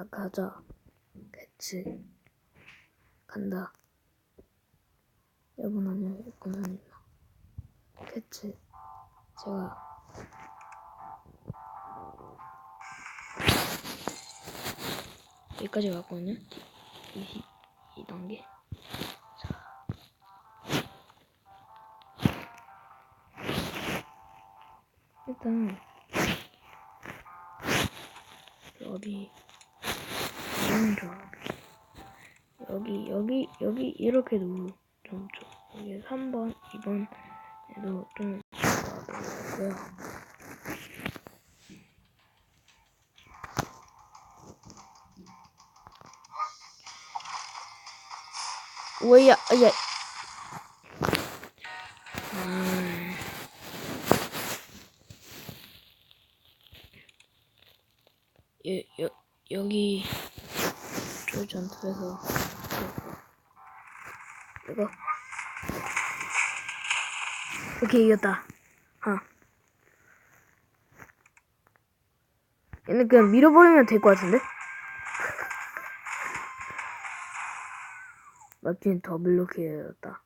자, 가자. 그치. 간다. 여분 아니야, 여분 아니야. 그치. 제가. 여기까지 갔거든요. 22단계. 일단 여기 조합 여기 여기 여기 이렇게 놓좀 좋- 여기 3번 2번에도 좀 좋고요. 왜야 야. 아. 여, 여, 여기. 저 전투에서 이거? 오케이 이겼다. 아 얘는 그냥 밀어버리면 될 것 같은데? 마틴 더블로키 해야겠다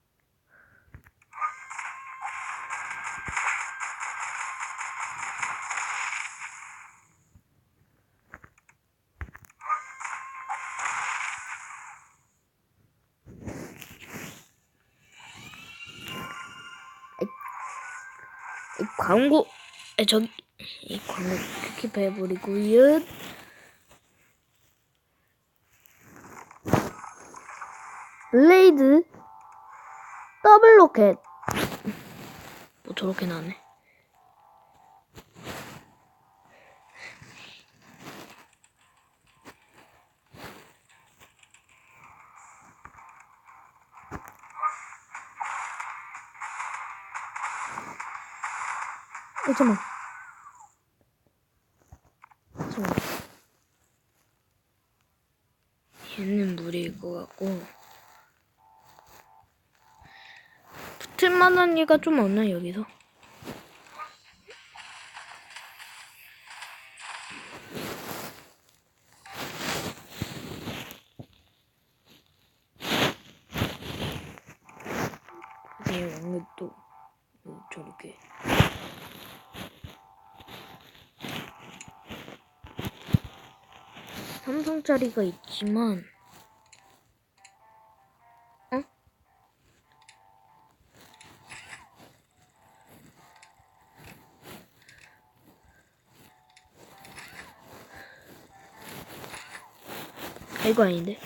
광고 에 저기 이 광고 스킵 해버리고요 블레이드 더블 로켓. 뭐 저렇게 나네 잠깐만. 잠깐만. 얘는 무리일 것 같고. 붙을 만한 얘가 좀 없나, 여기서? 얘 왕도 저렇게. 삼성짜리가 있지만 어? 아, 이거 아닌데?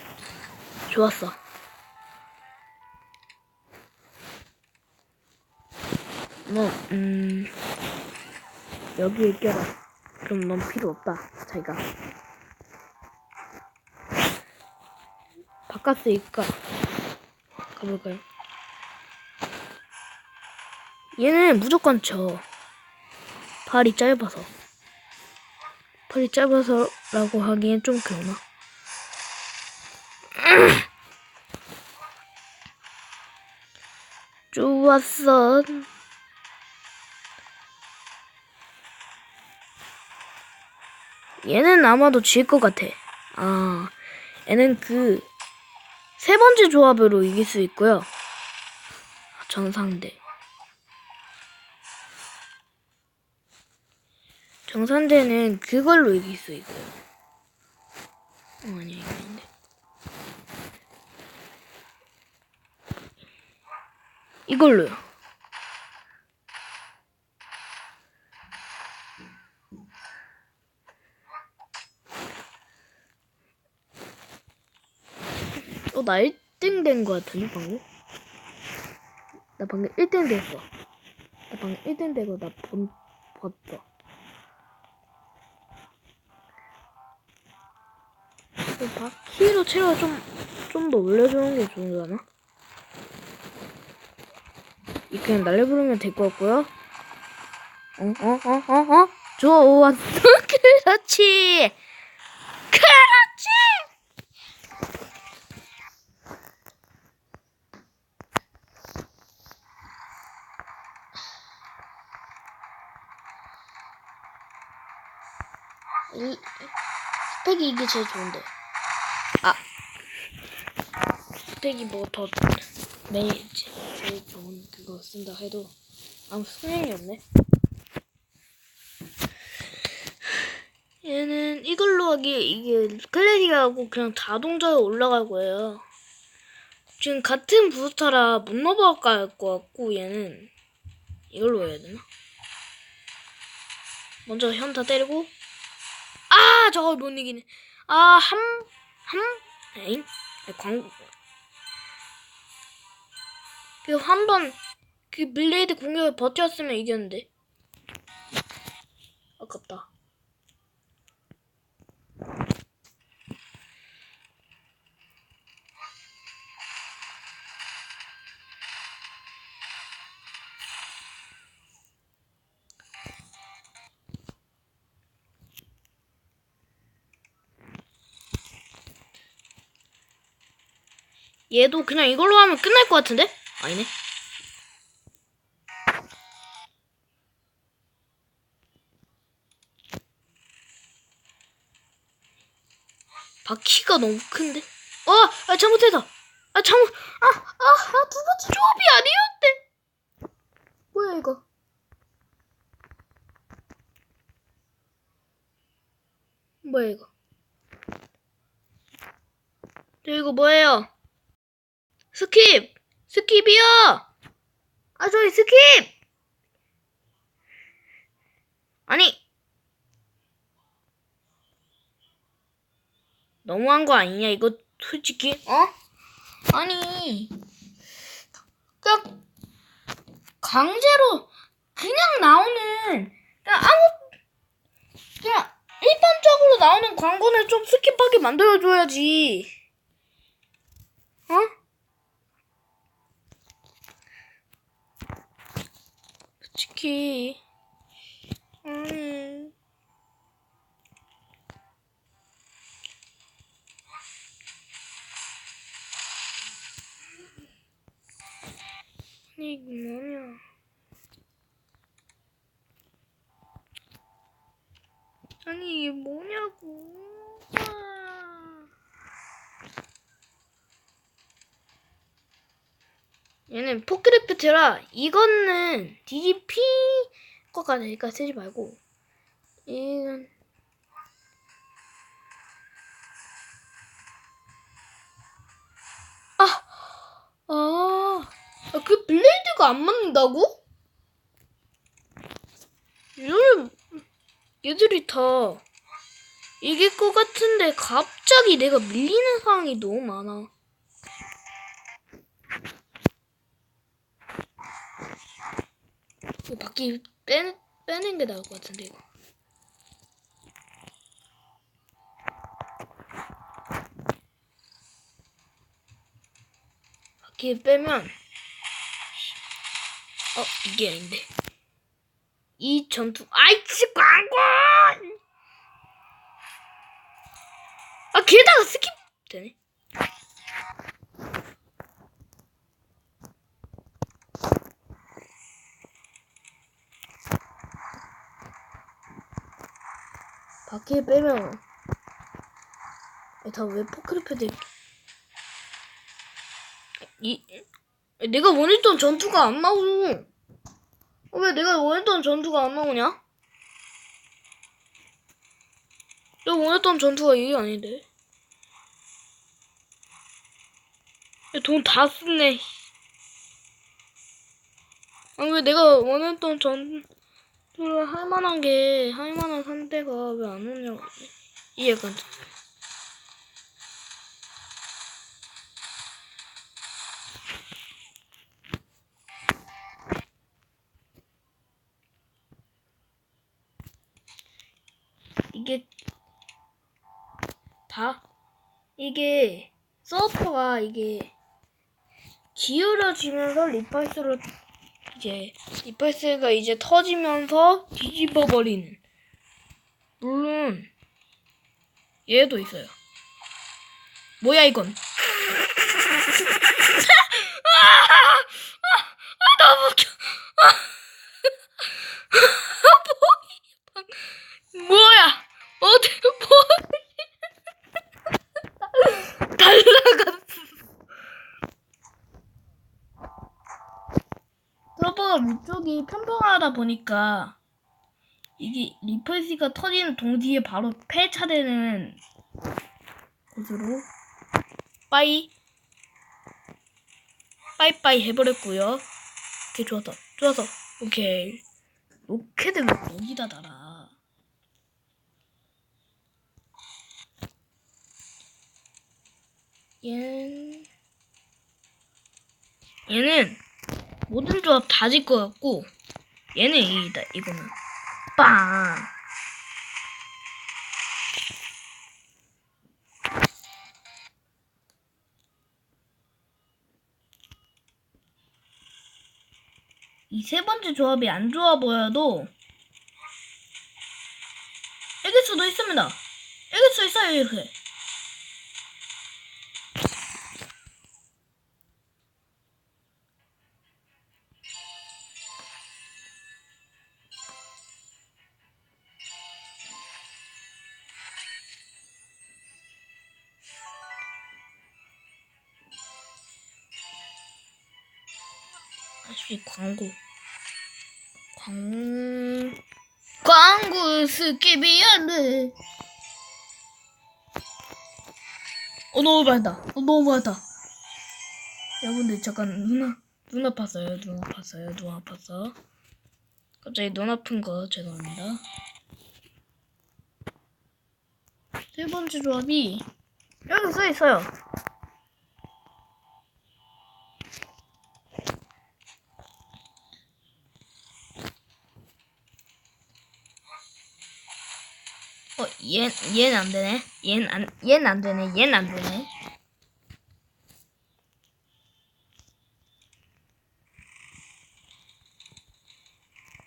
좋았어. 뭐 음 여기에 껴라 그럼 넌 필요 없다 자기가 바깥으니까 가볼까요? 얘는 무조건 저 발이 짧아서. 발이 짧아서라고 하기엔 좀 그러나? 좋았어. 얘는 아마도 질 것 같아. 아 얘는 그 세 번째 조합으로 이길 수 있고요. 정상대. 정상대는 그걸로 이길 수 있고요. 어, 아니야, 이거 아닌데. 이걸로요. 나 1등 된 거 같은데, 방금? 나 방금 1등 됐어. 나 방금 1등 되고 나 본, 봤어. 바퀴로 채워 좀, 좀 더 올려주는 게 좋으려나? 이 그냥 날려부르면 될 것 같고요. 어, 어, 어, 어, 어? 좋았어. 그렇지. 이 스펙이 이게 제일 좋은데. 아. 스펙이 뭐 더 매일 제일 좋은 그거 쓴다 해도 아무 소용이 없네. 얘는 이걸로 하기에 이게 클래리하고 그냥 자동차로 올라갈 거예요. 지금 같은 부스타라 못 넘어갈 것 같고 얘는 이걸로 해야 되나? 먼저 현타 때리고 아 저걸 못 이기네. 아함함 에잉 광 그 한 번 그 블레이드 공격을 버텼으면 이겼는데 아깝다. 얘도 그냥 이걸로 하면 끝날 것 같은데? 아니네. 바퀴가 너무 큰데? 어! 아, 잘못했다! 아, 잘못, 아, 아, 아, 두 번째 조합이 아니었대! 뭐야, 이거? 뭐야, 이거? 저 이거 뭐예요? 스킵! 스킵이요! 아, 저기 스킵! 아니! 너무한 거 아니냐, 이거, 솔직히? 어? 아니. 그냥, 강제로, 그냥 나오는, 그냥 아무, 그냥, 일반적으로 나오는 광고는 좀 스킵하게 만들어줘야지. 어? 솔직히 아니 아니 이게 뭐냐. 아니 이게 뭐냐고 아. 얘는 포크래프트라 이거는 DGP 거가 되니까 쓰지 말고 이건 아, 아, 아, 그 블레이드가 안 맞는다고? 얘들, 얘들이 다 이길 것 같은데 갑자기 내가 밀리는 상황이 너무 많아. 이거 바퀴 빼, 빼는 게 나을 것 같은데 이거. 바퀴 빼면 어 이게 아닌데. 이 전투 아이치 광고 아 게다가 스킵 되네 바퀴 빼면 다왜 포크리패드 이 내가 원했던 전투가 안 나오고. 어, 왜 내가 원했던 전투가 안 나오냐? 내가 원했던 전투가 이게 아닌데. 돈 다 쓰네. 아 왜 내가 원했던 전 투를 할 만한 게 할 만한 상대가 왜 안 오냐고 이해가 안 돼. 이게 다 이게 서퍼가 이게 기울어지면서 리펄스로 이제 리펄스가 이제 터지면서 뒤집어 버리는 물론 얘도 있어요. 뭐야 이건? 아, 아, 아, 너무 웃겨. 아, 뭐, 뭐야? 어디 뭐? 쪽이 평평하다 보니까 이게 리플스가 터지는 동시에 바로 폐차되는 곳으로 빠이 빠이빠이 해버렸고요. 오케이 좋았어 좋았어. 오케이. 로켓을 왜 여기다 달아? 얘는 얘는 모든 조합 다질 것 같고 얘는 이다 이거는 빵 이 세 번째 조합이 안 좋아 보여도 이길 수도 있습니다. 이길 수 있어요 이렇게. 스키비안드. 어 너무 밝다. 어 너무 밝다. 여러분들 잠깐 눈, 아, 눈 아팠어요. 눈 아팠어요. 눈 아팠어. 갑자기 눈 아픈 거 죄송합니다. 세 번째 조합이 여기 써 있어요. 얘, 얘는 안 되네. 얘는 안, 얘는 안 되네. 얘는 안 되네.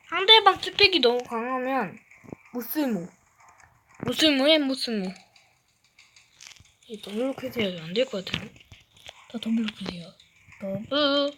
상대방 스펙이 너무 강하면 무스무. 무스무에 무스무. 이 더블 해야지 안될 것 같은데. 다 더블 해야. 더블.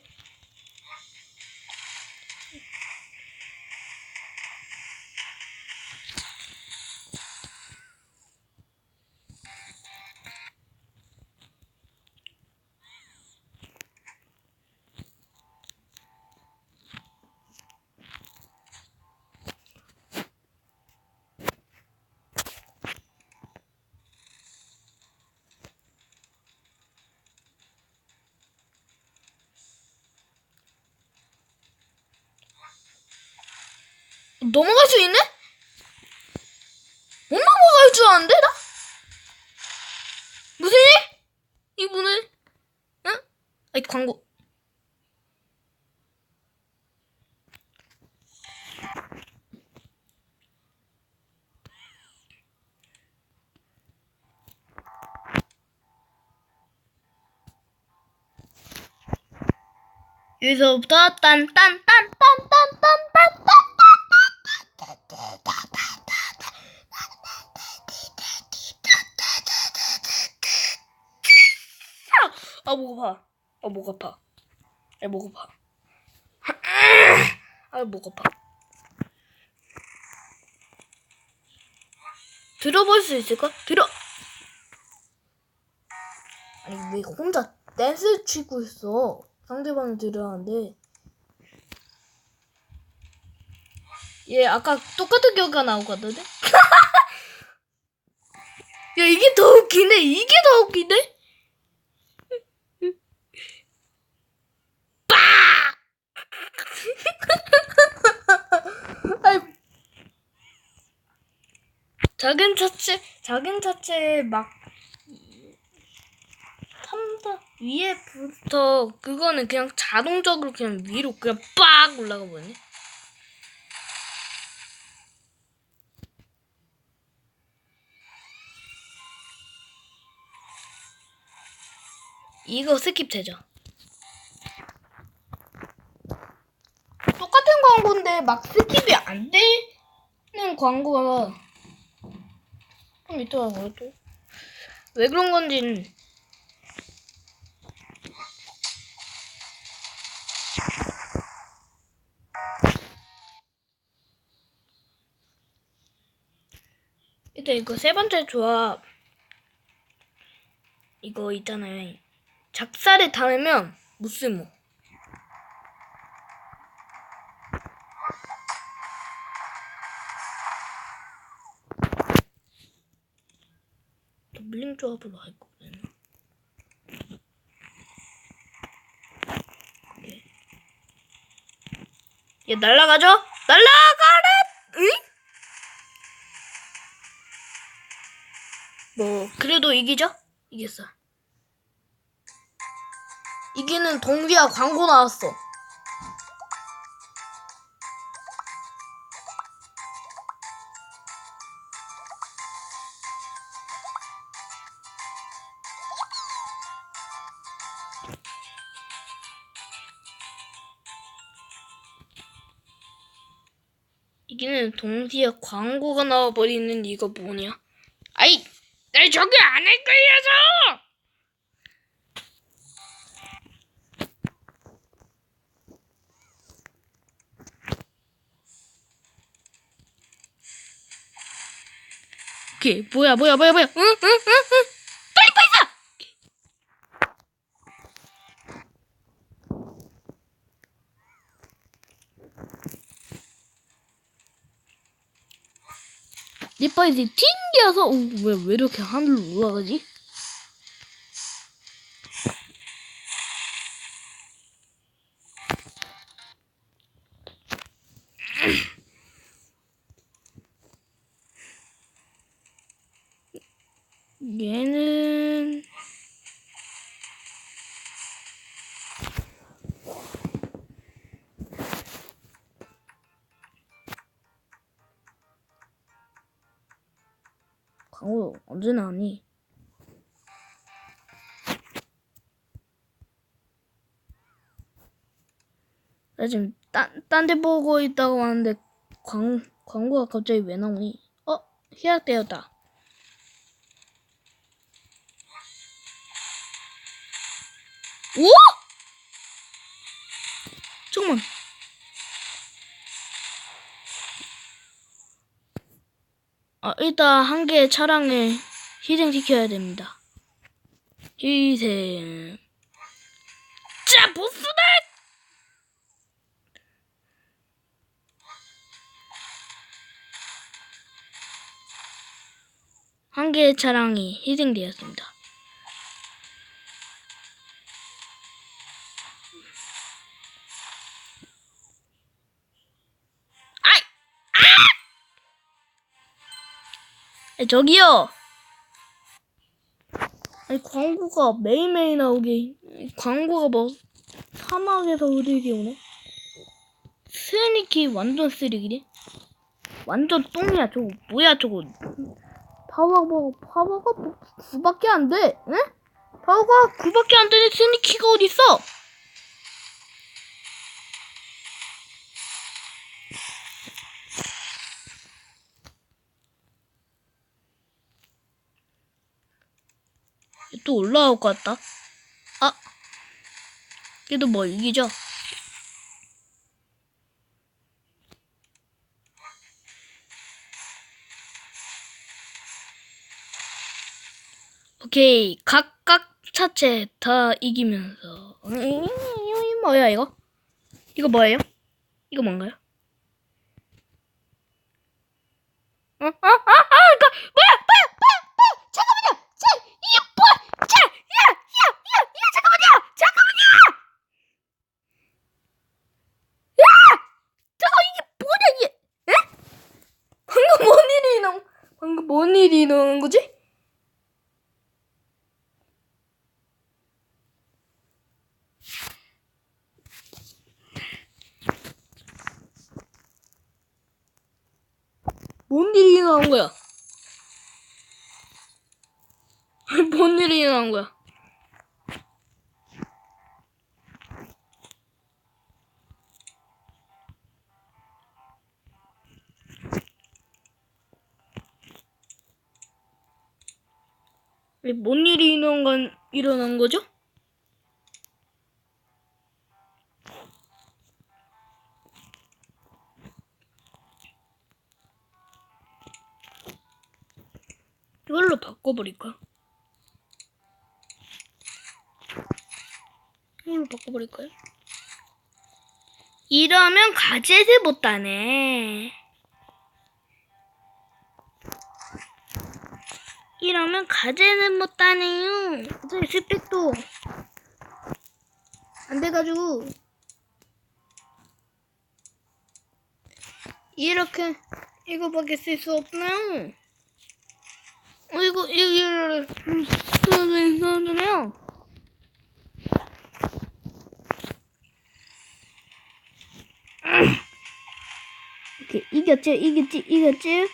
넘어갈 수 있네? 못 넘어갈 줄 아는데 나? 무슨 일? 이분은 응? 아이 광고 여기서부터 딴딴딴딴딴딴딴딴 아, 목 아파. 아, 목 아파. 아, 목 아파. 아, 목 아파. 들어볼 수 있을까? 들어! 아니, 왜 혼자 댄스 치고 있어? 상대방이 들어가는데. 얘 아까 똑같은 결과 나오거든? 야, 이게 더 웃기네. 이게 더 웃기네? 아이, 작은 차체, 작은 차체에 막, 3단 위에부터, 그거는 그냥 자동적으로 그냥 위로 그냥 빡 올라가 버리네. 이거 스킵 되죠? 똑같은 광고인데 막 스킵이 안 되는 광고가 좀 있더라고요 또. 왜 그런 건지는 일단 이거 세 번째 조합 이거 있잖아요 작살에 당하면 무스모. 물림 뭐. 조합으로 할 거거든. 얘 날라가죠? 날라가래! 응? 뭐 그래도 이기죠? 이겼어. 이기는 동비야 광고 나왔어. 이기는 동시에 광고가 나와버리는 이거 뭐냐? 아이, 날 저기 안 헷갈려서! 오케이, 뭐야, 뭐야, 뭐야, 뭐야, 응, 응, 응, 응, 빨리 사! 리파이지 튕겨서 어, 왜, 왜 이렇게 하늘로 올라가지? 나 지금 딴, 딴 데 보고 있다고 하는데 광, 광고가 갑자기 왜 나오니? 어? 희약되었다. 오! 잠깐만. 아, 일단 한 개의 차량을 희생시켜야 됩니다. 희생. 자, 보스다! 한 개의 차량이 희생되었습니다. 아이! 아! 저기요! 아니, 광고가 매일매일 나오게, 광고가 뭐, 사막에서 의리이 오네? 스니키 완전 쓰레기네? 완전 똥이야, 저거. 뭐야, 저거. 파워가, 파워가 뭐 9밖에 안 돼, 응? 파워가 9밖에 안 되는 스니키가 어딨어? 또 올라올 것 같다. 아, 얘도 뭐 이기죠? 오케이, 각각 차체 다 이기면서. 음, 이 뭐야 이거? 이거 뭐예요? 이거 뭔가요? 어? 아, 아, 아, 이거 뭐야, 뭐야, 뭐야, 뭐야, 잠깐만요, 자, 이게 뭐야, 자, 야, 야, 야, 야, 잠깐만요, 잠깐만요, 야, 잠깐 이게 뭐냐 이게, 에? 방금 뭔 일이 나, 방금 뭔 일이 일어난 거지? 뭔 일이 일어난 거야? 뭔 일이 일어난 거야? 뭔 일이 일어난, 건, 일어난 거죠? 바꿔버릴까? 이걸로 바꿔버릴까요? 이러면 가젯을 못 따네. 이러면 과제는 못하네요. 어차피 스펙도 안 돼가지고 이렇게 이거밖에 쓸 수 없나요? 어 이거 이거 이거 이거잖아요. 이렇게 이겼지 이겼지 이겼지.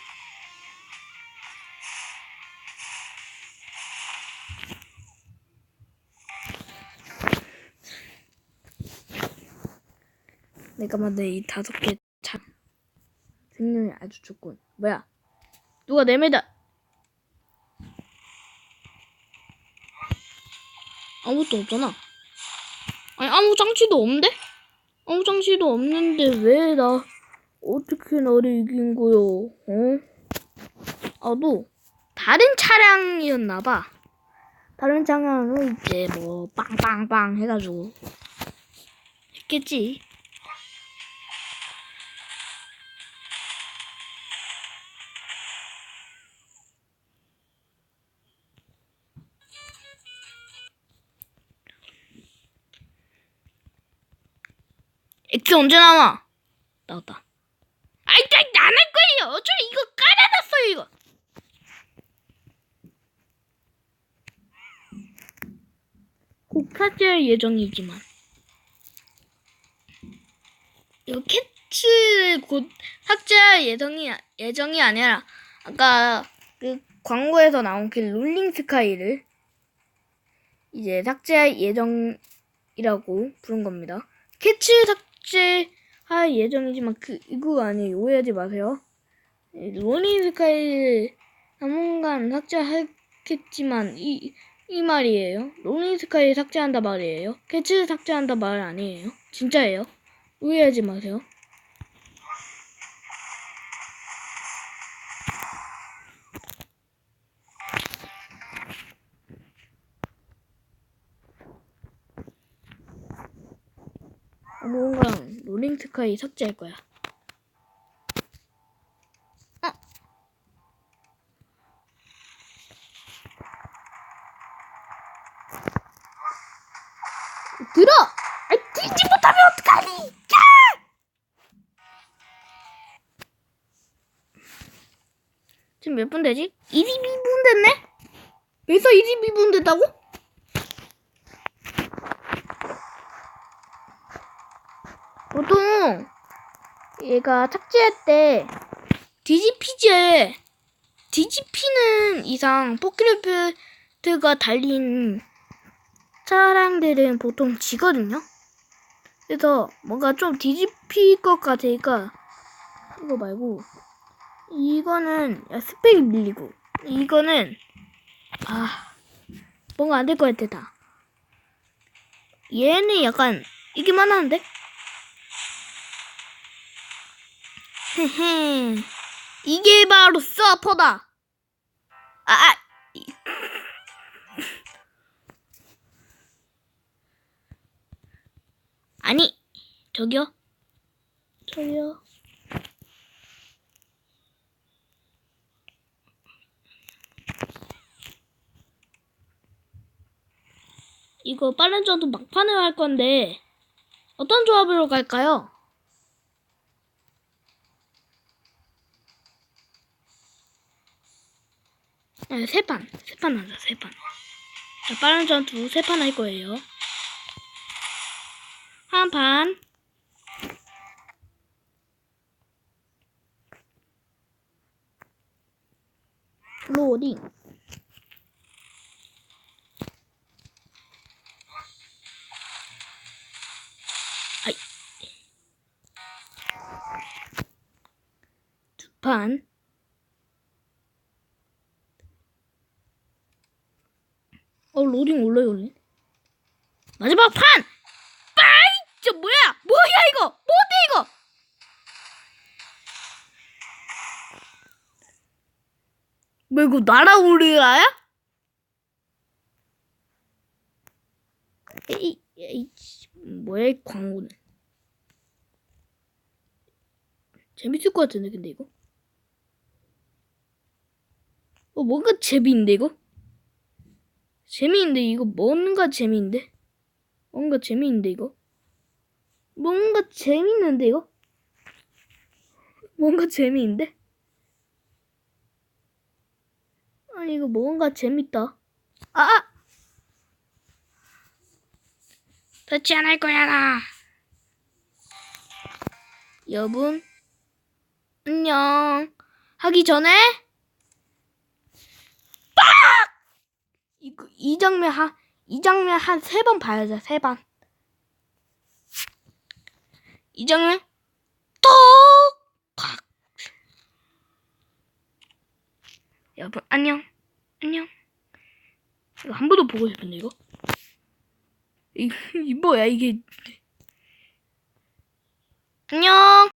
내가 만든 이 다섯 개 참. 생명이 아주 좋군. 뭐야? 누가 내매다. 아무것도 없잖아. 아니 아무 장치도 없는데? 아무 장치도 없는데 왜 나 어떻게 나를 이긴 거요? 어? 아도 다른 차량이었나 봐. 다른 차량을 이제 뭐 빵빵빵 해가지고 했겠지. X 언제 나와? 나왔다. 아이, 나안할 거예요. 어차피 이거 깔아놨어요, 이거. 곧 삭제할 예정이지만. 이거 캐치를 곧 삭제할 예정이, 예정이 아니라, 아까 그 광고에서 나온 그 롤링 스카이를 이제 삭제할 예정이라고 부른 겁니다. 캐치 삭제 할 예정이지만 그 이거 아니에요. 오해하지 마세요. 로니 스카이 당분간 삭제하겠지만 이, 이 말이에요. 로니 스카이 삭제한다 말이에요. 캐치 삭제한다 말 아니에요. 진짜예요. 오해하지 마세요. 뭔가랑 로링 스카이 삭제할 거야. 어? 들어! 아, 들지 못하면 어떡하니? 야! 지금 몇 분 되지? 22분 됐네? 벌써 22분 됐다고? 얘가 삭제할 때 디지피즈에 디지피는 이상 포크레프트가 달린 차량들은 보통 지거든요. 그래서 뭔가 좀 뒤집힐 것 같으니까 이거 말고 이거는 스펙이 밀리고 이거는 아 뭔가 안 될 것 같아 다. 얘는 약간 이기만 하는데? 헤헤. 이게 바로 서퍼다. 아, 아. 이- 아니, 저기요. 저기요. 이거 빠른 전투 막판을 할 건데 어떤 조합으로 갈까요? 네, 세 판. 세 판 하자, 세 판. 자, 빠른 전투 세 판 할 거예요. 한 판. 로딩. 아이. 두 판. 로딩 올라요 올래 마지막 판! 빠이 저 뭐야? 뭐야 이거? 뭔데 이거? 뭐 이거 날아오르라야? 에이 에이 뭐야 이 광고는? 재밌을 것 같은데 근데 이거? 어, 뭔가 재미인데, 이거? 재미인데, 이거 뭔가 재미인데? 뭔가 재미인데, 이거? 뭔가 재밌는데, 이거? 뭔가 재미인데? 아니, 이거 뭔가 재밌다. 아! 아! 터치 안 할 거야, 나. 여분, 안녕. 하기 전에, 이, 이 장면 한, 이 장면 한 세 번 봐야죠, 세 번. 이 장면, 톡! 팍! 여러분, 안녕. 안녕. 이거 한번더 보고 싶은데, 이거? 이, 이 뭐야, 이게. 안녕.